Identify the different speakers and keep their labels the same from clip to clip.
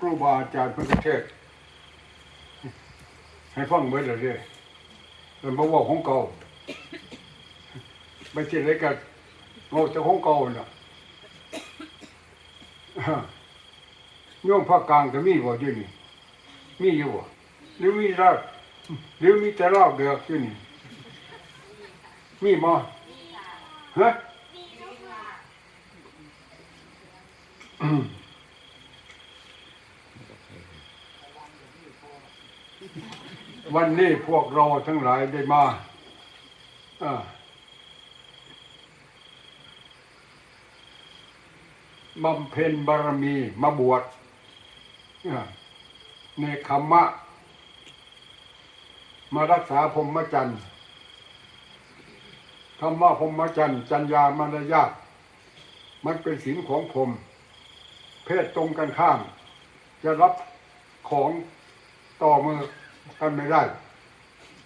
Speaker 1: ครูบาอาจารย์เพื่อนเทศ ให้ฟังเมื่อเรื่อยมันบอกว่าของเก่าไม่ใช่อะไรกันโง่จะของเก่าน่ะโยมภาคกลางก็มีบ่อยู่นี่มีอยู่บ่หรือมีรากหรือมีแต่รากเดือกอยู่นี่มีบ่ฮะ วันนี้พวกเราทั้งหลายได้มาบำเพ็ญบารมีมาบวชในคำมะ มารักษาพรมจรรย์คำว่าพรมจรรย์จัญญามารยาทมันเป็นศีลของผม เพศตรงกันข้าม จะรับของต่อมือ กันไม่ได้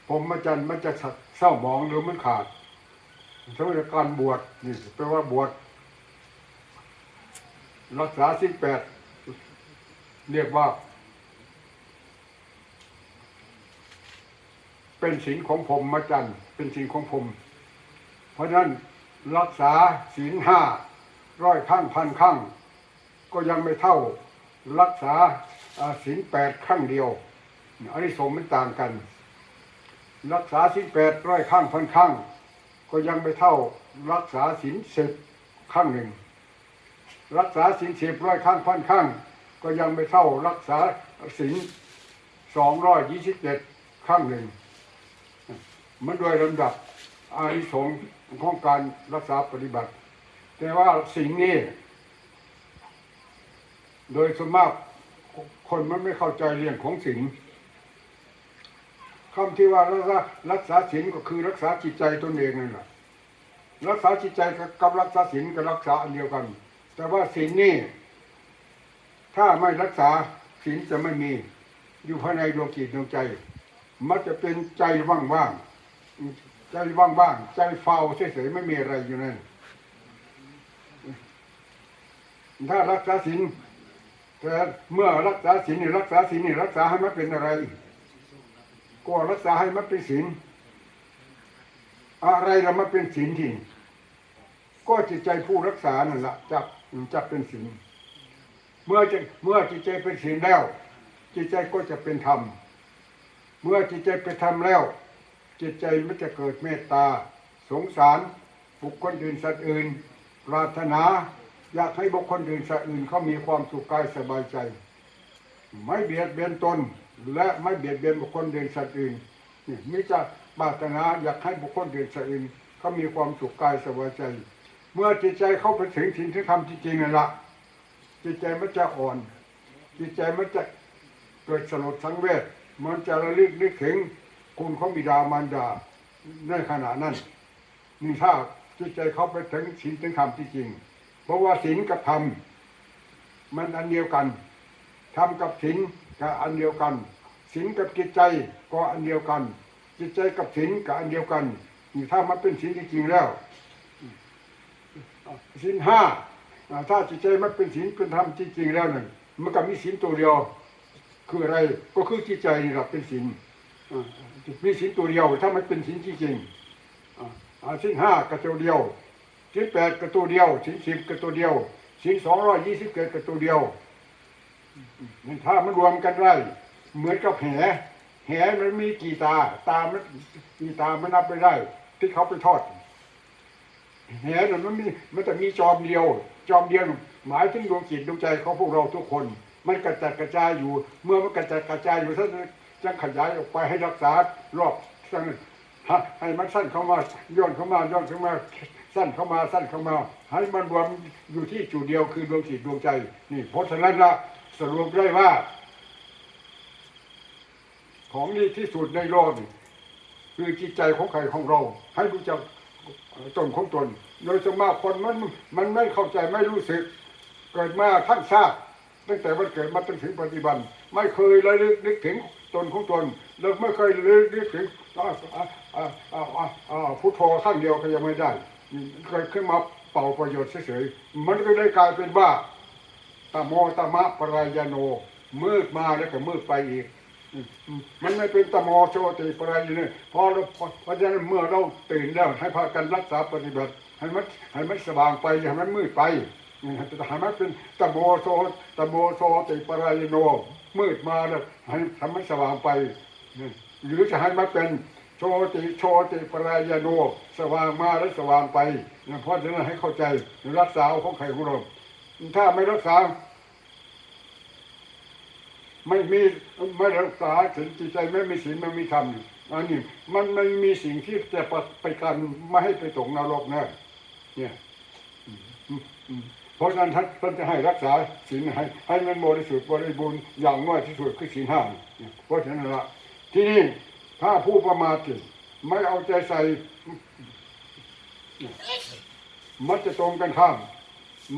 Speaker 1: ผมมาจันทร์มันจะเศร้าหมองหรือมันขาดสมัยการบวชนี่แปลว่าบวชรักษาสิ้นแปดเรียกว่า เป็นศีลของผมมาจันทร์เป็นศีลของผม เพราะฉะนั้นรักษาศีลห้าร้อยข้างพันข้างก็ยังไม่เท่า รักษาอ่าศีลแปดข้างเดียว อันนี้สงมันต่างกัน รักษาศีลแปดร้อยข้างพันข้าง ก็ยังไม่เท่ารักษาศีลสิบข้างหนึ่ง รักษาศีลสิบร้อยข้างพันข้าง ก็ยังไม่เท่ารักษาศีลสองร้อยยี่สิบเจ็ดข้างหนึ่ง มันโดยลำดับอานิสงส์ของการรักษาปฏิบัติ แต่ว่าสิ่งนี้โดยสวนมากคนมันไม่เข้าใจเรื่องของศีล คำที่ว่ารักษารักษาศีลก็คือรักษาจิตใจตนเองนั่นแหละรักษาจิตใจกับรักษาศีลก็รักษาอันเดียวกัน แต่ว่าศีลนี่ ถ้าไม่รักษาศีลจะไม่มี อยู่ภายในดวงจิตดวงใจ มันจะเป็นใจว่างๆใจว่างๆใจเฝ้าเฉยๆไม่มีอะไรอยู่นั่นถ้ารักษาศีลแต่เมื่อรักษาศีลนี่รักษาศีลนี่รักษาให้มันเป็นอะไร ก็รักษาให้มันเป็นศีลอะไรเรามันเป็นศีลที่ก็จิตใจผู้รักษานั่นแหละจับจับเป็นศีลเมื่อจะเมื่อจิตใจเป็นศีลแล้ว จิตใจก็จะเป็นธรรม เมื่อจิตใจเป็นธรรมแล้ว จิตใจมันจะเกิดเมตตา สงสารบุคคลอื่นสัตว์อื่น ปรารถนา อยากให้บุคคลอื่นสัตว์อื่นเขามีความสุขกายสบายใจ ไม่เบียดเบียนตน และไม่เบียดเบียนบุคคลอื่นสัตว์อื่นนี่มิจะปรารถนาอยากให้บุคคลอื่นสัตว์อื่นเขามีความสุขกายสบายใจ เมื่อจิตใจเข้าไปถึงสิ่งที่ทำจริงๆนั่นละจิตใจมันจะอ่อน จิตใจมันจะเกิดสลดสังเวชมันจะระลึกนึกถึงคุณของบิดามารดาในขณะนั้นนี่ถ้าจิตใจเข้าไปถึงศีลถึงธรรมที่จริง เพราะว่าศีลกับธรรมมันอันเดียวกันทำกับศีล ก็อันเดียวกันศีลกับจิตใจก็อันเดียวกัน จิตใจกับศีลก็อันเดียวกันนี่ถ้ามันเป็นศีลจริงๆแล้วศีลห้าถ้าจิตใจมันเป็นศีลเป็นธรรมจริงๆแล้วนั่นมันก็มีศีลตัวเดียว คืออะไรก็คือจิตใจนี่แหละเป็นศีลมีศีลตัวเดียว ถ้ามันเป็นศีลจริงๆศีลห้าก็ตัวเดียวศีลแปดก็ตัวเดียวศีลสิบก็ตัวเดียวศีลสองร้อยยี่สิบเกิดก็ตัวเดียว มันถ้ามันรวมกันได้ เหมือนกับแหแหมันมีกี่ตา ตามันกี่ตามันนับไม่ได้ ที่เขาไปทอดแหน่ะมันมีมันจะมีจอมเดียว จอมเดียวหมายถึงดวงจิตดวงใจของพวกเราทุกคน มันกระจัดกระจายอยู่ เมื่อมันกระจัดกระจายอยู่ท่านจะขยายออกไปให้รักษารอบสั้นฮะให้มันสั้นเข้ามาย่นเข้ามาย่นเข้ามาสั้นเข้ามาสั้นเข้ามา ให้มันรวมอยู่ที่จุดเดียวคือดวงจิตดวงใจ นี่เพราะฉะนั้นละ สรุปได้ว่า ของดีที่สุดในโลกคือจิตใจของใครของเรา ให้รู้จักตนของตน โดยสมากคนมันมันไม่เข้าใจไม่รู้สึก เกิดมาทั้งชาติตั้งแต่วันเกิดมาจนถึงปัจจุบัน ไม่เคยเลยนึกถึงตนของตนแล้วไม่เคยเลยนึกถึงอ่าอ่าอ่าอ่าอ่าอ่าพุทโธข้างเดียวก็ยังไม่ได้เกิดขึ้นมาเป่าประโยชน์เฉยๆมันก็ได้กลายเป็นว่า ตโมตมะปรายโน มืดมาแล้วก็มืดไปอีก มันไม่เป็นตโมโชติปรายอยู่เนี่ยพอเราเพราะฉะนั้นเมื่อเราตื่นแล้วให้พากันรักษาปฏิบัติให้มันให้มันสว่างไปอย่าให้มันมืดไปให้มันเป็นตโมโชตโมโชติปรายโน มืดมาแล้วให้ให้มันสว่างไปหรือจะให้มันเป็นโชติโชติปรายโน สว่างมาแล้วสว่างไปเพราะฉะนั้นให้เข้าใจรักษาของใครของเรา ถ้าไม่รักษา ไม่มีไม่รักษาถึงจิตใจไม่มีศีลไม่มีธรรมอันนี้มันไม่มีสิ่งที่จะไปกันไม่ให้ไปตกนรกนะเนี่ยเพราะฉะนั้นท่านท่านจะให้รักษาศีลให้ให้มันบริสุทธิ์บริบูรณ์อย่างน้อยที่สุดคือศีลห้าเพราะฉะนั้นละที่นี่ถ้าผู้ประมาทไม่เอาใจใส่มันจะตรงกันข้าม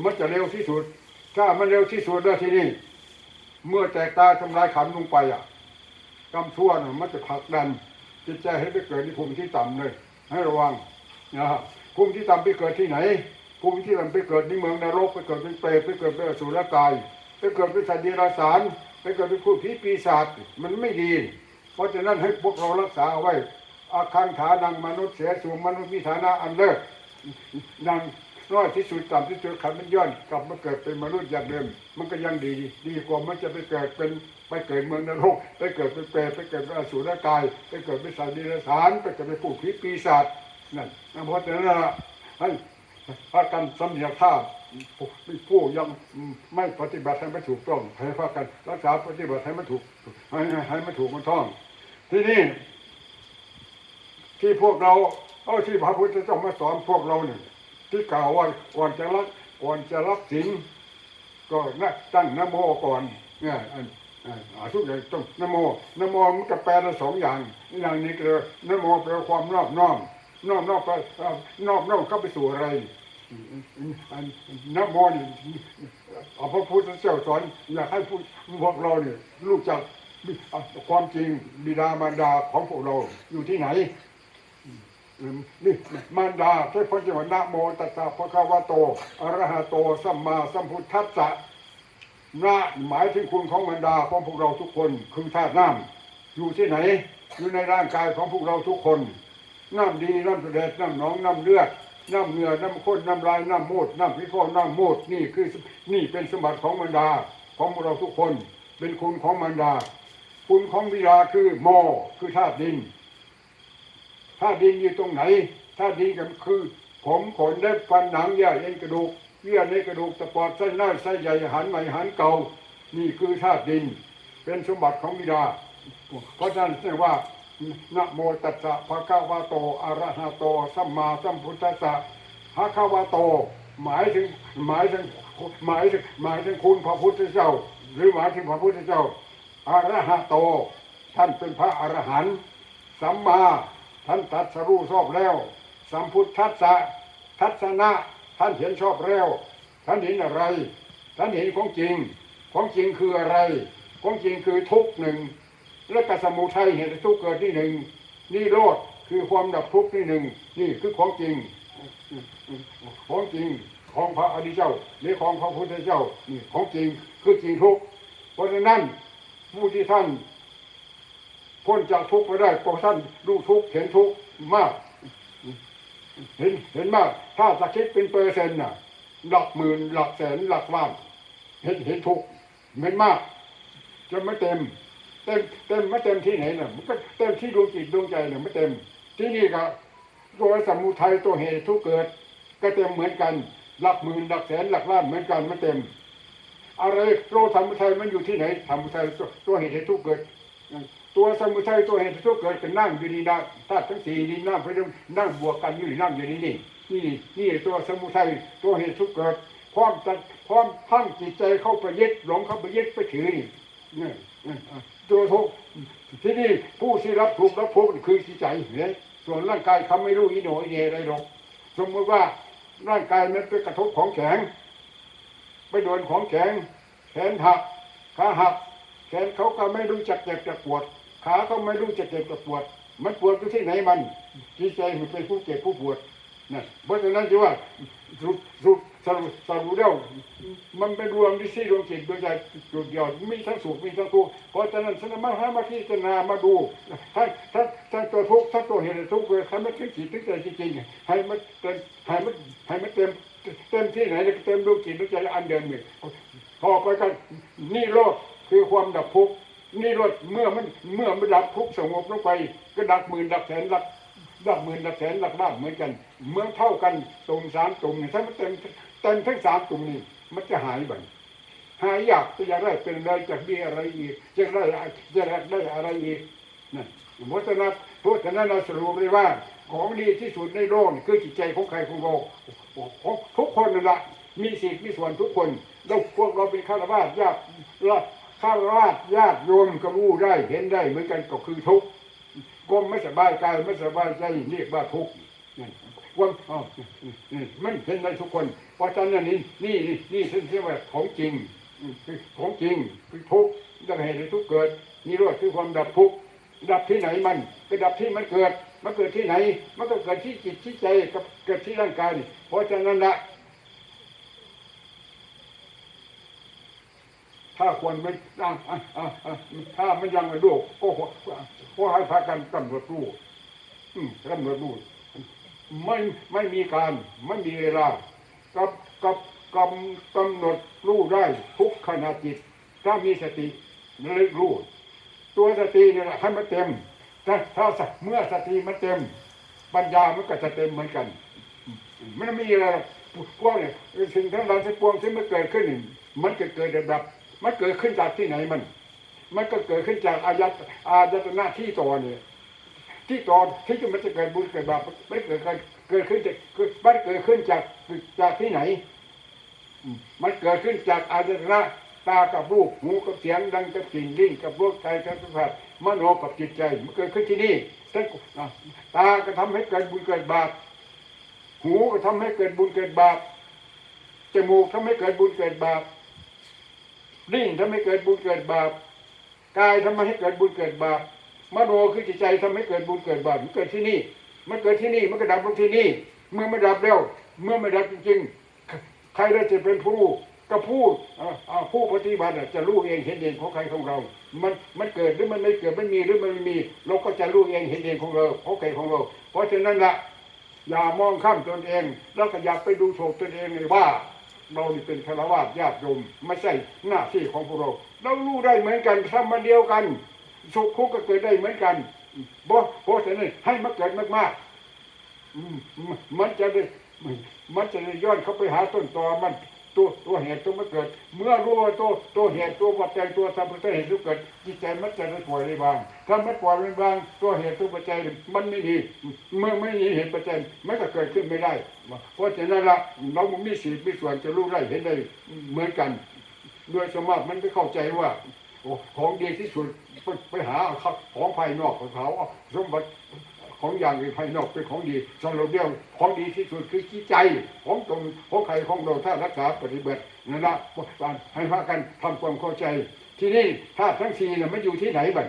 Speaker 1: มันจะเร็วที่สุด ถ้ามันเร็วที่สุดแล้วที่นี่เมื่อแตกตาทำลายขันลงไปอะกรรมชั่วน่ะมันจะผลักดัน จิตใจให้ไปเกิดในภูมิที่ต่ำเลย ให้ระวังนะครับภูมิที่ต่ำไปเกิดที่ไหนภูมิที่ต่ำไปเกิดในเมืองนรกไปเกิดเป็นเปรตไปเกิดเป็นอสุรกายไปเกิดเป็นสัตว์เดรัจฉานไปเกิดเป็นผู้ผีปีศาจมันไม่ดี เพราะฉะนั้นให้พวกเรารักษาเอาไว้อาคันฐานังมนุษย์เสียสูงมนุษย์มีฐานะอันเลิศนัง น้อยที่สุดต่ำที่สุดขันมันย่อนกลับมาเกิดเป็นมนุษย์อย่างเดิมมันก็ยังดี ดีกว่ามันจะไปเกิดเป็นไปเกิดเมืองนรกไปเกิดเป็นเปรตไปเกิดเป็นอสุรกาย ไปเกิดเป็นสัตว์ดรัจฉานไปเกิดเป็นผู้ผีปีศาจนั่นเพราะฉะนั้นนะให้พากันสำเนียกท่าผู้ยังไม่ปฏิบัติให้มันถูกต้องให้พากันรักษาปฏิบัติให้มันถูกให้ให้มันถูกมันท่อง ที่นี่ ที่พวกเรา เอาที่พระพุทธเจ้ามาสอนพวกเราเนี่ย ที่กล่าวว่าก่อนจะรับก่อนจะรับศีลก็นะตั้งนโมก่อนเนี่ยอันอาทุกอย่างต้องนโมนโมมันจะแปลได้สองอย่างอย่างนี้คือนโมแปลความนอบน้อมน้อมน้อมไปเอ่อนอบน้อมเข้าไปสู่อะไรนโมนี่เอาพระพุทธเจ้าสอนอยากให้พวกพวกเราเนี่ยรู้จักความจริงบิดามารดาของพวกเราอยู่ที่ไหน นี่มารดาใช้พระเจ้านะโมตัสสะพระคาวะโตอรหะโตสัมมาสัมพุทธัสสะนะหมายถึงคุณของมารดาของพวกเราทุกคนคือธาตุน้ำอยู่ที่ไหน อยู่ในร่างกายของพวกเราทุกคน น้ำดีน้ำเสด็จน้ำหนองน้ำเลือดน้ำเหงื่อน้ำข้นน้ำลายน้ำมูดน้ำพิโคน้ำมูดนี่คือนี่เป็นสมบัติของมารดาของพวกเราทุกคน เป็นคุณของมารดา คุณของบิดาคือโมคือธาตุดิน ถ้าดินอยู่ตรงไหนถ้าดินก็คือ ผมขนเล็บฟันหนังเยื่อเอ็นกระดูกเยื่อในกระดูกตะปอดไส้เน่าไส้ใหญ่หารใหม่หารเก่า นี่คือธาตุดิน เป็นสมบัติของบิดา เพราะฉะนั้นเรียกว่านะโมตัสสะภะคะวะโตอะระหะโตสัมมาสัมพุทธัสสะภะคะวะโต หมายถึงหมายถึงหมายถึงหมายถึงคุณพระพุทธเจ้า หรือหมายถึงพระพุทธเจ้าอะระหะโต ท่านเป็นพระอรหันต์สัมมา ท่านตัดสรู้ชอบแล้ว สัมพุทธัสสะทัศนะ ท่านเห็นชอบแล้ว ท่านเห็นอะไร ท่านเห็นของจริง ของจริงคืออะไร ของจริงคือทุกหนึ่ง และกสมุทัยเหตุทุกเกิดที่หนึ่งนี่โลดคือความดับทุกข์ที่หนึ่ง นี่คือของจริง ของจริงของพระอริยเจ้าหรือของพระพุทธเจ้านี่ของจริงคือจริงทุกเพราะฉะนั้นผู้ที่ท่าน พ้นจากทุกข์ไปได้พราะท่านรู้ทุกข์เห็นทุกข์มาก เห็นเห็นมาก ถ้าสักคิดเป็นเปอร์เซ็นต์น่ะ หลักหมื่นหลักแสนหลักล้านเห็นเห็นทุกข์เห็นมากจนไม่เต็ม เต็มเต็มไม่เต็มที่ไหนน่ะมันก็เต็มที่ดวงจิตดวงใจน่ะไม่เต็ม ที่นี่ก็ตัวสมุทัยตัวเหตุทุกข์เกิด ก็เต็มเหมือนกัน หลักหมื่นหลักแสนหลักล้านเหมือนกันไม่เต็มอะไรตัวสมุทัยมันอยู่ที่ไหนสมุทัยตัวเหตุให้ทุกข์เกิด ตัวสมุทัยตัวเหตุทุกเกิดกันนั่งอยู่นี่นะธาตุทั้งสี่นี่นั่งไปเรื่อนั่งบวกกันอยู่นี่นั่งอยู่นี่นี่นี่นี่ตัวสมุทัยตัวเหตุทุกเกิดพร้อมตัดพร้อมทั้งจิตใจเข้าไปยึดหลงเข้าไปยึดไปถือนี่นี่นี่ตัวทุกที่นี่ผู้ที่รับทุกข์รับทุกคือจิตใจเนี่ยส่วนร่างกายเขาไม่รู้อีโหนอีเนอะไรหรอกสมมติว่าร่างกายมันไปกระทบของแข็ง ไปโดนของแข็งแขนหักขาหัก แขนเขาก็ไม่รู้จักเจ็บจะปวด ขาเขาไม่รู้จักเจ็บจะปวด มันปวดอยู่ที่ไหนมันจิตใจมันเป็นผู้เจ็บผู้ปวดนั่นเพราะฉะนั้นจึงว่าสุดสุดสรุปสรุปแล้วมันเป็นรวมที่สี่ดวงจิตดวงใจจุดเดียวมีทั้งสุขมีทั้งทุกข์เพราะฉะนั้นสมาธิมาพิจารณามาดูถ้าถ้าถ้าตัวทุกข์ถ้าตัวเหตุทุกข์เลยให้มันถึงจิตถึงใจจริงๆให้มันเต็มให้มันให้มันเต็มเต็มที่ไหนเต็มดวงจิตดวงใจอันเดิมหนึ่งพอไปกันนี่โลก คือความดับทุกข์นี่โลกเมื่อมันเมื่อมันดับทุกข์สงบลงไป ก็ดับหมื่นดับแสนดับดับหมื่นดับแสนดับล้านเหมือนกัน เมื่อเท่ากันตรงสามตรงนี่ถ้ามันเต็มเต็มทั้งสามตรงนี้มันจะหายไปหายอยากจะอยากได้เป็นอะไรจากมีอะไรอีกจะได้จะอยากได้อะไรอีกนั่นเพราะฉะนั้นเพราะฉะนั้นเราสรุปเลยว่าของดีที่สุดในโลกคือจิตใจของใครของเราของทุกคนนั่นแหละมีสิทธิ์มีส่วนทุกคนแล้วพวกเราเป็นข้าราชญาติ ข้าราชญาติโยมก็รู้ได้เห็นได้เหมือนกันก็คือทุกข์ก้มไม่สบายกายไม่สบายใจเรียกว่าทุกข์นั่นความอ๋อนี่มันเห็นได้ทุกคน เพราะฉะนั้นนี่นี่นี่นี่ซึ่งเรียกว่าของจริงของจริงคือทุกข์ดังเหตุทุกข์เกิดนี่รอดคือความดับทุกข์ดับที่ไหนมันก็ดับที่มันเกิดมันเกิดที่ไหน มันก็เกิดที่จิตที่ใจกับเกิดที่ร่างกายเพราะฉะนั้นละ ถ้าควรไม่อะอะอะอะถ้ามันยังไม่รู้ก็ขอให้พากันกำหนดรู้กำหนดรู้ไม่ไม่มีการไม่มีเวลากับกับกำกำหนดรู้ได้ทุกขณะจิต ถ้ามีสติระลึกรู้ตัวสตินี่แหละให้มันเต็มถ้าถ้าเมื่อสติมันเต็ม ปัญญามันก็จะเต็มเหมือนกันมันไม่มีอะไรกพวกเนี่ยสิ่งทั้งหลายที่ปวงที่มันเกิดขึ้น มันก็เกิดดับ มันเกิดขึ้นจากที่ไหนมัน มันก็เกิดขึ้นจากอายัตอายตนะที่ต่อเนี่ยที่ต่อที่จะมันจะเกิดบุญเกิดบาปไม่เกิดการเกิดขึ้นจากเกิดมันเกิดขึ้นจากจากที่ไหน มันเกิดขึ้นจากอายตนะตากับรูปหูกับเสียงดังกับกลิ่นลิ้นกับรสกายกับสัมผัสมโนกับจิตใจ มันเกิดขึ้นที่นี่ทั้งตาก็ทำให้เกิดบุญเกิดบาปหูก็ทำให้เกิดบุญเกิดบาปจมูกทำให้เกิดบุญเกิดบาป ลิ้นทำให้เกิดบุญเกิดบาปกายทำให้เกิดบุญเกิดบาปมโนคือจิตใจทำให้เกิดบุญเกิดบาปมันเกิดที่นี่ มันเกิดที่นี่มันก็ดับลงที่นี่ เมื่อไม่ดับแล้วเมื่อไม่ดับจริงๆ ใครได้จะเป็นผู้ก็พูดผู้ปฏิบัติจะรู้เองเห็นเองของใครของเรา มันมันเกิดหรือมันไม่เกิดมันมีหรือมันไม่มี เราก็จะรู้เองเห็นเองของเราของใครของเรา เพราะฉะนั้นละอย่ามองข้ามตนเอง แล้วก็อย่าไปดูโฉกตนเองเลยว่า เรานี่เป็นฆราวาสญาติโยมไม่ใช่หน้าที่ของพวกเรา เรารู้ได้เหมือนกันทำมาเดียวกันสุขทุกข์ก็เกิดได้เหมือนกันบ่เพราะฉะนั้นให้มันเกิดมากๆอืมมันจะได้มันจะได้ย้อนเข้าไปหาต้นตอมันตัวตัวเหตุตัวมันเกิด เมื่อรู้ว่าตัวตัวเหตุตัวปัจจัยตัวสัมปทานเหตุที่เกิดจิตใจมันจะได้ปล่อยได้บาง ถ้าไม่ปล่อยมันบางตัวเหตุตัวปัจจัยมันไม่ดีเมื่อไม่มีเหตุปัจจัยมันก็เกิดขึ้นไม่ได้ เพราะฉะนั้นละเรามีสิทธิ์มีส่วนจะรู้ได้เห็นได้เหมือนกันโดยสมมติมันไม่เข้าใจว่าโอ้ของดีที่สุดไปหาของภายนอกของเขาสมบัติของอย่างอื่นภายนอกเป็นของดีสำหรับเดียวของดีที่สุดคือจิตใจของตนของใครของเราถ้ารักษาปฏิบัตินั่นละให้พากันทำความเข้าใจ ที่นี่ธาตุทั้งสี่เนี่ยมันอยู่ที่ไหนบ้าง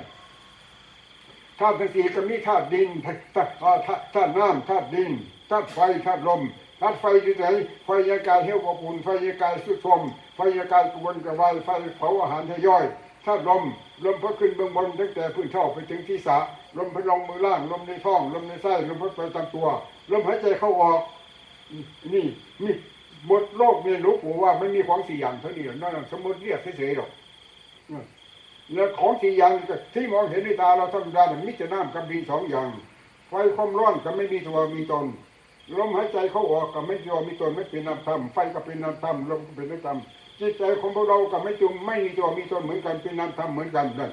Speaker 1: ธาตุทั้งสี่ก็มีธาตุดินธาตุธาตุน้ำธาตุดินธาตุไฟธาตุลมธาตุไฟอยู่ไหนไฟยากาศเหี่ยวอบอุ่นไฟยากาศสุดชมไฟยากาศกวนกระวายไฟเผาอาหารทย่อยธาตุลมลมพัดขึ้นเบื้องบนตั้งแต่พื้นท่อไปถึงที่สะลมพัดลงมือล่างลมในท้องลมในไส้ลมพัดไปตามตัวลมหายใจเข้าออกนี่นี่บทโลกเนี่ยหลวงปู่ว่าไม่มีของสี่อย่างเท่านี้หรอกนั่นสมมติเรียกเฉยๆหรอก แล้วของสี่อย่างที่มองเห็นด้วยตาเราธรรมดาเนี่ยมิจน้ำกับดินสองอย่าง ไฟความร้อนก็ไม่มีตัวมีตนลมหายใจเขาออกก็ไม่ตัวมีตนไม่เป็นนามธรรมไฟก็เป็นนามธรรมลมก็เป็นนามธรรมจิตใจของพวกเราก็ไม่จุมไม่มีตัวมีตนเหมือนกันเป็นนามธรรมเหมือนกันนั่น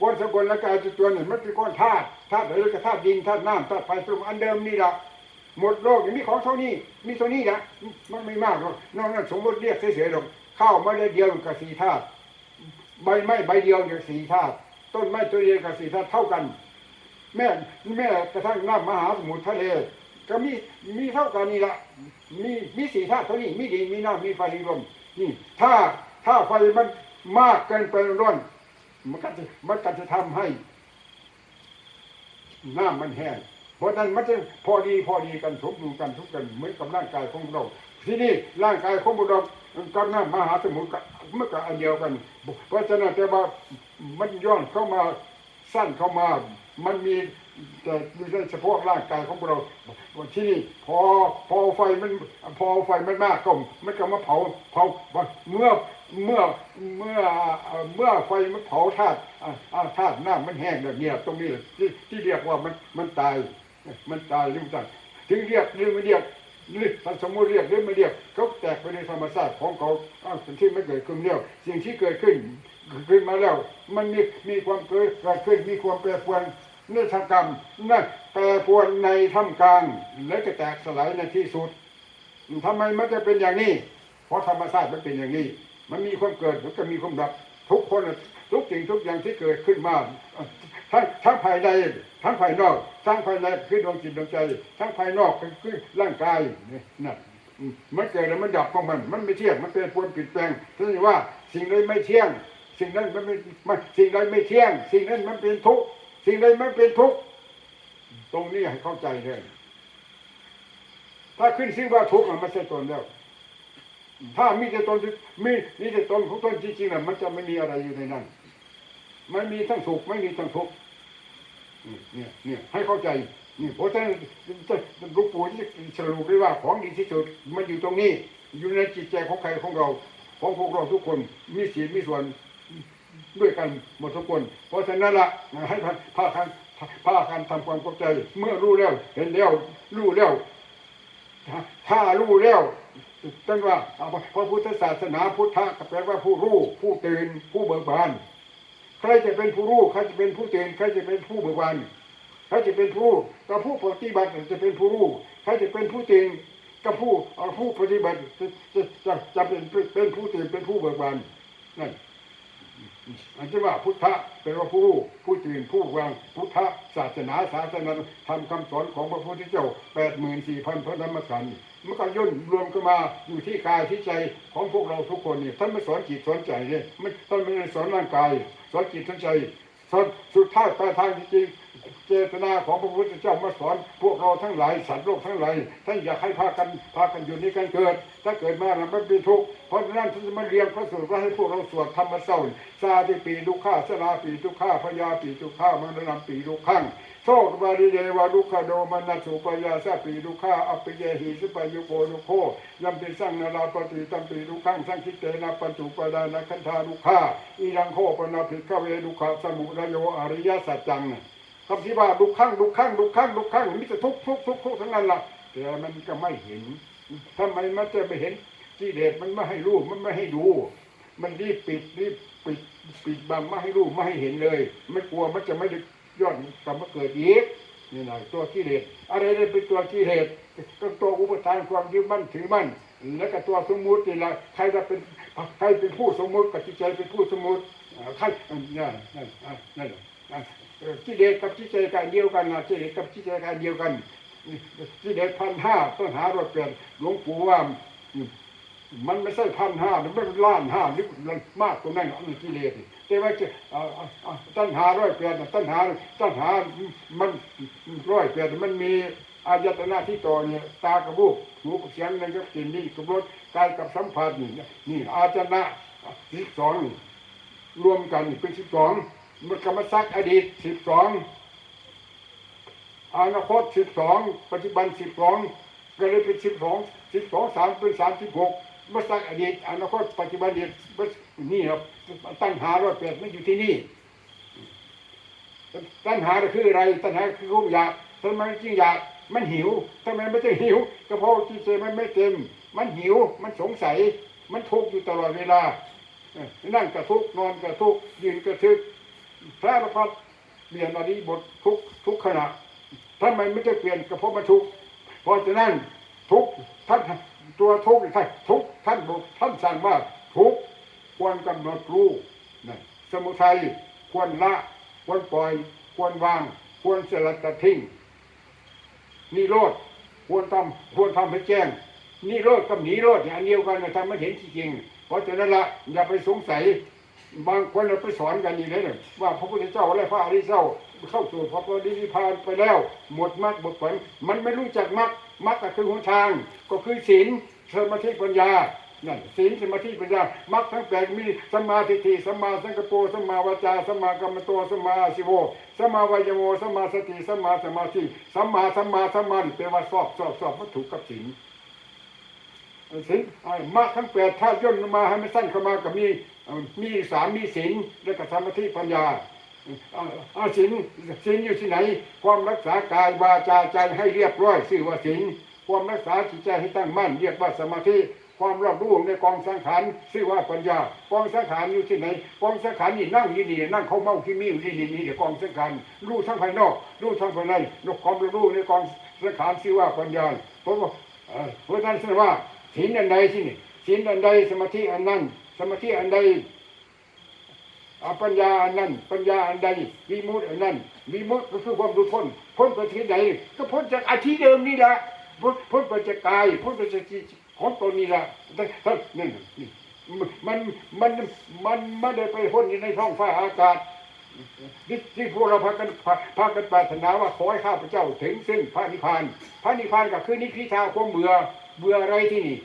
Speaker 1: ก้นสกุลและกายตัวหนึ่งมันเป็นก้อนธาตุธาตุอะไรก็ธาตุดินธาตุน้ำธาตุไฟสมอันเดิมนี่แหละหมดโลกอย่างนี้ของเท่านี้ มีเท่านี้นะมันไม่มากหรอกนอกนั้นสมมติเรียกเฉยๆหรอกข้าวมาเดียวกับสี่ธาตุ ใบไม้ใบเดียวกับสี่ธาตุต้นไม้ตัวเดียวกับสี่ธาตุเท่ากัน แม่แม่กระทั่งน้ำมหาสมุทรทะเล ก็มีมีเท่ากันนี่ละมีมีสี่ธาตุเท่านี้มีดินมีน้ำมีไฟมีลมนี่ถ้าถ้าไฟมันมากเกินไปร้อนมันก็จะมันก็จะทำให้น้ำมันแห้งเพราะนั้นมันจะพอดีพอดีกันสมดุลกันทุกกันเหมือนกับร่างกายของเรา ที่นี่ร่างกายของเรากับน้ำมหาสมุทร มื่อกับอันเดียวกัน เพราะฉะนั้นแต่ว่ามันย้อนเข้ามาสั้นเข้ามา มันมีแต่ม่ใช่เฉพาะร่างกายของเราที่นี่พอพอไฟมันพอไฟมันมากก็มันก็มาเผาเผาเมื่อเมื่อเมื่อเมื่อไฟมันเผาธาตุธาตุน้ำมันแห้งแบบเนี้ยตรงนี้ที่ที่เรียกว่ามันมันตายมันตายหรือมันตายถึงเรียกหรือไม่เรียก หรือถ้าสมมติเรียกหรือไม่เรียกเขาแตกไปในธรรมชาติของเขาอ้าวสิ่งที่ไม่เกิดขึ้นแล้วสิ่งที่เกิดขึ้นขึ้นมาแล้ว มันมีมีความเกิดเกิดขึ้นมีความแปรปรวนในทางกรรมนั่นแปรปรวนในท่ามกลาง และจะแตกสลายในที่สุดทำไมมันจะเป็นอย่างนี้ เพราะธรรมชาติมันเป็นอย่างนี้ มันมีความเกิดมันก็มีความดับทุกคนทุกสิ่งทุกอย่างที่เกิดขึ้นมา ทั้งทั้งภายในทั้งภายนอกทั้งภายในคือดวงจิตดวงใจ ทั้งภายนอกคือร่างกายนี่นั่นมันเกิดแล้วมันดับของมัน มันไม่เที่ยงมันเป็นปวนเปลี่ยนแปลงท่านว่าสิ่งใดไม่เที่ยง สิ่งนั้นมันไม่สิ่งใดไม่เที่ยง สิ่งนั้นมันเป็นทุกข์สิ่งใดมันเป็นทุกข์ตรงนี้ให้เข้าใจเลยถ้าขึ้นชื่อว่าทุกข์น่ะมันใช่ตนแล้ว ถ้ามีแต่ตนมีมีแต่ตนของตนจริงๆน่ะมันจะไม่มีอะไรอยู่ในนั้น ไมันมีทั้งสุขไม่มีทั้งทุกข์เนี่ยเนี่ยให้เข้าใจนี่เพราะฉะนั้นหลูกปู่สรุปได้ว่าของดีที่สุดมันอยู่ตรงนี้ อยู่ในจิตใจของใครของเรา ของพวกเราทุกคนมีศีลมีส่วนด้วยกันหมดทุกคน เพราะฉะนั้นละให้พาพากันพากันทำความเข้าใจ เมื่อรู้แล้ว เห็นแล้วรู้แล้วถ้ารู้แล้วตั้งว่าเอาพระพุทธศาสนาพุทธะแปลว่าผู้รู้ผู้ตื่นผู้เบิกบาน ใครจะเป็นผู้รู้ใครจะเป็นผู้เตื่นใครจะเป็นผู้เบิกบานใครจะเป็นผู้กับผู้ปฏิบัติจะเป็นผู้รู้ใครจะเป็นผู้เตื่นกับผู้เอ่อผู้ปฏิบัติจะจะจะจะเป็นเป็นผู้เตื่นเป็นผู้เบิกบานนั่นอันที่ว่าพุทธะแปลว่าผู้รู้ผู้ตื่นผู้วางพุทธศาสนาศาสนาธรรมคำสอนของพระพุทธเจ้าแปดหมื่นสี่พันพระธรรมขันธ์มันก็ย่นรวมกันมาอยู่ที่กายที่ใจของพวกเราทุกคนนี่ท่านไม่สอนจิตสอนใจเลยไม่ท่านไม่ได้สอนร่างกาย สอนจิตสอนใจสอนสุดท้ายปลายทางจริงเจตนาของพระพุทธเจ้ามาสอนพวกเราทั้งหลายสัตว์โลกทั้งหลายท่านอยากให้พากันพากันอยู่นี้การเกิด ถ้าเกิดมาแล้วมันเป็นทุกข์เพราะฉะนั้นท่านจะมาเรียงพระสูตรว่าให้พวกเราสวดธรรมเศร้าซาติปีดุข้าสลาปีดุข้าพยาปีดุข้ามันนำปีดุขัง โชคบาริเดวาดุขโดมานัสสุปยาสาปีดุข้าอัปปเยหิสุปยุโกนุโคยัมปิสังนาราปฏิตัมปีดุขังสังคิเตนะปัญจุปดานะคันธาดุข้าอีรังโคปนาภิกเวดุขะสมุรโยอริยสัจจังคำที่ว่าดุขังดุขังดุขังดุขังมิจะทุกทุกทุกทุกทั้งนั้นล่ะแต่มันก็ไม่เห็นทำไมมันจะไม่เห็นกิเลสมันไม่ให้รู้มันไม่ให้ดู มันรีบปิดรีบปิดปิดบังไม่ให้รู้ไม่ให้เห็นเลย มันกลัวมันจะไม่ได้ ย้อนกลับมาเกิดอีกนี่นะตัวกิเลสอะไรได้เป็นตัวกิเลสก็ตัวอุปทานความยึดมั่นถือมั่นแล้วก็ตัวสมมุตินี่แหละใครจะเป็นใครเป็นผู้สมมุติกับจิตใจเป็นผู้สมมุติใครนั่นนั่นอะนั่นแหละอะเอ่อกิเลสกับจิตใจกันเดียวกันนะกิเลสกับจิตใจกันเดียวกันกิเลสพันห้าต้นหารถเปลี่ยนหลวงปู่ว่ามันไม่ใช่พันห้ามันไม่ล้านห้าหรือมากกว่านั้นอันนี้กิเลส นี่แต่ว่าจะเอ่อเอ่อเอ่อต้นหาร้อยเปียนต้นหาต้นหามันร้อยเปียนมันมีอายตนะที่ต่อเนี่ยตากระบุกหูกับเสียงนั่นก็กลิ่นนี่กับรสกายกับสัมผัสนี่นี่อายตนะสิบสองรวมกันเป็นสิบสองมันกรรมซักอดีตสิบสองอนาคตสิบสองปัจจุบันสิบสองก็เลยเป็นสิบสองสิบสองสามเป็นสามสิบหก มาซักอดีตอนาคตปัจจุบันเนี่ยนี่ครับตั้งหาร้อยแปดมันอยู่ที่นี่ตัณหาคืออะไรตัณหาคือความอยากทำไมจริงอยากมันหิวทำไมไม่ใช่หิวก็เพราะจิตใจมันไม่เต็ม มันหิวมันสงสัย มันทุกข์อยู่ตลอดเวลานั่งกระทุกนอนกระทุกยืนกระทึกพระประพัดเปลี่ยนอริบททุกทุกขณะทำไมไม่ได้เปลี่ยนก็เพราะมันทุกข์เพราะฉะนั้นทุกท่านตัวทุกข์ท่านทุก ท่านบอกท่านสั่งว่าทุกควรกำหนดรู้นะสมุทัยควรละควรปล่อย ควรวาง ควรสลัดตัดทิ้งนิโรธควรทำควรทำให้แจ้งนิโรธกับหนีโรธเนี่ยอันเดียวกันนะทำไม่เห็นจริงเพราะฉะนั้นละอย่าไปสงสัยบางคนเราไปสอนกันอย่างนี้เลยว่าพระพุทธเจ้าอะไรพระอริยเจ้าเข้าสู่พระปฏินิพพานไปแล้ว หมดมรรคหมดผลมันไม่รู้จักมรรคมรรคก็คือหนทาง ก็คือศีล สมาธิปัญญานั่นศีลสมาธิปัญญามรรคทั้งแปดมีสัมมาทิฏฐิสัมมาสังกปรสัมมาวาจาสัมมากัมมันโตสัมมาอาชีโวสัมมาวายโมสัมมาสติสัมมาสมาธิสัมมาสัมมาสัมมานี่แปลว่าสอบสอบสอบมันถูกกับศีลศีลอ่ามรรคทั้งแปดถ้าย่นมาให้มันสั้นเข้ามากับมีมีสามมีศีลและก็สมาธิปัญญาอาอ่าศีลศีลอยู่ที่ไหน ความรักษากายวาจาใจให้เรียบร้อยชื่อว่าศีล ความรักษาจิตใจให้ตั้งมั่นเรียกว่าสมาธิความรอบรู้ในกองสังขารชื่อว่าปัญญากองสังขารอยู่ที่ไหนกองสังขารนี่นั่งยู่นี่นั่งเขาเมาที่มีอยู่ที่นี่นี่เดียกองสังขารรู้ทั้งภายนอก รู้ทั้งภายในนกความรู้ในกองสังขารชื่อว่าปัญญาเพราะว่าเอ่อเพราะนั้นแสดงว่าศีลอันใดที่นี่ศีลอันใดสมาธิอันนั้น สมาธิอันใดปัญญาอันนั้น ปัญญาอันใดวิมุตติอันนั้นวิมุตติก็คือความหลุดพ้นพ้นไปที่ไหนก็พ้นจากอาทิเดิมนี่แหละ พ้นพ้นไปจากกายพ้นไปจากจิตของตนนี่แหละแต่านี่นี่มันมันมันไม่ได้ไปพ้นอยู่ในท้องฟ้าอากาศที่ที่พวกเราพากันพากันปรารถนาว่าขอให้ข้าพเจ้าถึงซึ่งพระนิพพาน พระนิพพานก็คือนิพพิทาความเบื่อเบื่ออะไรที่นี่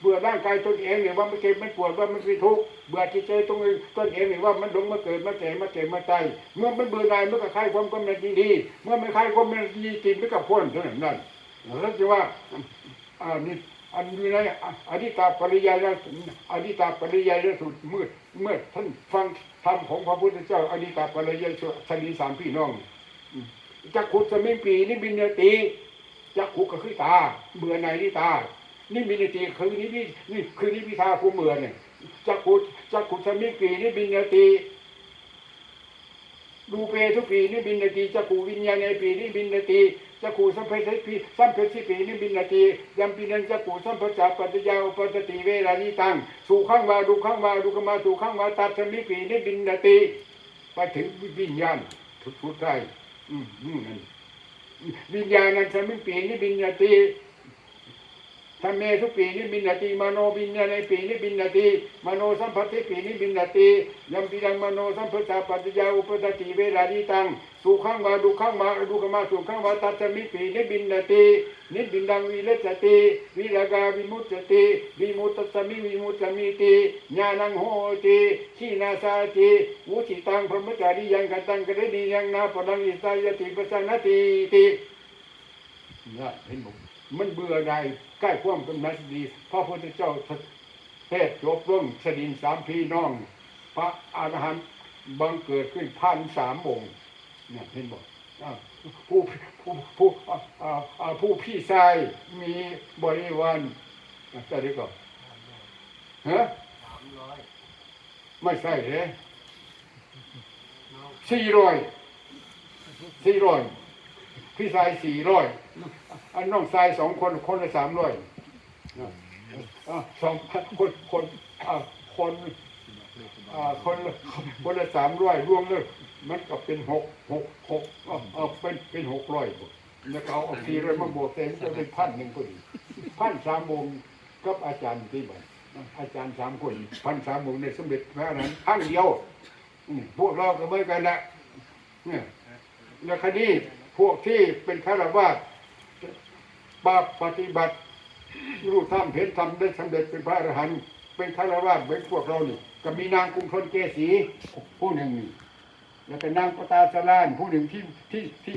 Speaker 1: เบื่อร่างกายตนเองเนี่ยว่ามันเจ็บมันปวดว่ามันเป็นทุกข์เบื่อจิตใจตรงเองตนเองเนี่ยว่ามันหลงมาเกิดมาแก่มาเจ็บมาตายเมื่อมันเบื่อหน่ายมันก็คลายความกำหนัดดีเมื่อมันคลายความกำหนัดดีจิตมันก็พ้นเท่านั้น แล้วจะว่าอ่านี่อันนี้นอดิตาปริยายแล้วอดิตาปริยายล้วสุดเมื่อเมื่อท่านฟังธรรมของพระพุทธเจ้าอดิตาปริยายชนีสามพี่น้องจักขุสมิงปีนิบินติจักขุก็คือตาเบื่อในที่ตานิบินติคือนิพินี่คือนิพิทาผู้เบื่อเนี่ยจักขุจักขุสมิงปีนิบินติดูเปทุกปีนิบินติจักขุวิญญาณในปีนิบินติ จักขุสัมเพสิปีสัมเพสิปีนิบินติยัมปีนันจักขุสัมเพจัปัจจยาอุปตติเวลานิตังสู่ข้างวาดูข้างวาดูขมาสู่ข้างวาตัดสมิปีนิบินติไปถึงวิญญาณทุกๆได้อืมอืมนั่นวิญญาณนั้นสมิปีนิบินนาติธรรมเมสุปีนิบินนาติมโนบิญญาณปีนิบินนาติมโนสัมผัสติปีนิบินนาติยัมปิดังมโนสัมผัสสะปัจจยาอุปตติเวลาดิตัง สุขังวาดุขังวาดุขมาสุขังวาตัตมิปีนิบินนาตินิบินดังวิเลสติวิรากาวิมุตติวิมุตตสมิวิมุตตมิติญาณังโหติขีนาสาติวุชิตังพรหมจารียังกันตังกระดิยังนาปังอิสายติปัสนนติตินี่ยเห็นบอกมันเบื่อใดใกล้ความกำนัดดีพระพุทธเจ้าเทศจบลงสดินสามพี่น้อง พระอรหันต์บังเกิดขึ้นพันสามองค์ เนี่ยเห็นบอกผู้ผู้ผู้ผู้พี่ชายมีบริวารอะได้ก่อนฮะ
Speaker 2: สามร้อย
Speaker 1: ไม่ใช่เลยสี่ร้อยสี่ร้อยพี่ชายสี่ร้อยอันน้องชายสองคนคนละสามร้อยสองคนคนคน อ่าคนละคนละสามร้อยรวมเลยมันก็เป็นหกหกหกอะอะเป็นเป็นหกร้อยแล้วก็เอาสี่ร้อยมาบวกเต็มจะเป็นพันหนึ่งพอดีพันสามวงกับอาจารย์ที่บ้านอาจารย์สามคนพันสามหมู่ในสมเด็จพระนั้นครั้งเดียวอืมพวกเราก็เหมือนกันแหละเนี่ยแล้วคดีพวกที่เป็นฆราวาสปาปฏิบัติรู้ธรรมเห็นธรรมได้สำเร็จเป็นพระอรหันต์เป็นฆราวาสเหมือนพวกเรานี่ ก็มีนางกรุงทนเกษีผู้หนึ่งนี่แล้วก็นางปตาสลานผู้หนึ่งที่ที่ที่